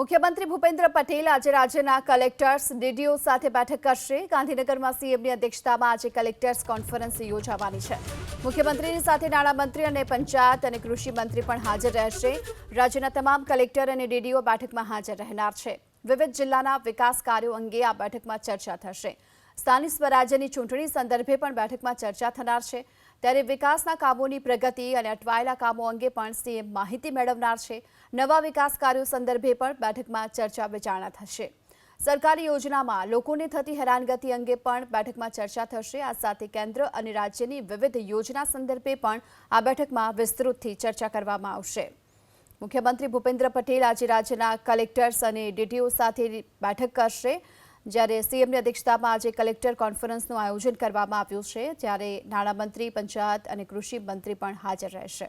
મુખ્યમંત્રી ભૂપેન્દ્ર પટેલ આજે રાજ્યના કલેક્ટર્સ, ડીડીઓ સાથે બેઠક કરશે. ગાંધીનગરમાં સીએમની અધ્યક્ષતામાં આજે કલેક્ટર્સ કોન્ફરન્સ યોજાવાની છે. મુખ્યમંત્રીની સાથે નાણામંત્રી અને પંચાયત અને કૃષિ મંત્રી પણ હાજર રહેશે. રાજ્યના તમામ કલેક્ટર અને ડીડીઓ બેઠકમાં હાજર રહેનાર છે. વિવિધ જિલ્લાના વિકાસ કાર્યો અંગે આ બેઠકમાં ચર્ચા થશે. સ્થાનિક સ્વરાજ્યની ચૂંટણી સંદર્ભે પણ બેઠકમાં ચર્ચા થનાર છે. ત્યારે વિકાસના કામોની પ્રગતિ અને અટવાયેલા કામો અંગે પણ સીએમ માહિતી મેળવનાર છે. નવા વિકાસ કાર્યો સંદર્ભે પણ બેઠકમાં ચર્ચા વિચારણા થશે. સરકારી યોજનામાં લોકોને થતી હેરાનગતિ અંગે પણ બેઠકમાં ચર્ચા થશે. આ સાથે કેન્દ્ર અને રાજ્યની વિવિધ યોજના સંદર્ભે પણ આ બેઠકમાં વિસ્તૃતથી ચર્ચા કરવામાં આવશે. મુખ્યમંત્રી ભૂપેન્દ્ર પટેલ આજે રાજ્યના કલેક્ટર્સ અને ડીટીઓ સાથે બેઠક કરશે. જ્યારે સીએમની અધ્યક્ષતામાં આજે કલેક્ટર કોન્ફરન્સનું આયોજન કરવામાં આવ્યું છે જ્યારે નાણામંત્રી, પંચાયત અને કૃષિ મંત્રી પણ હાજર રહેશે.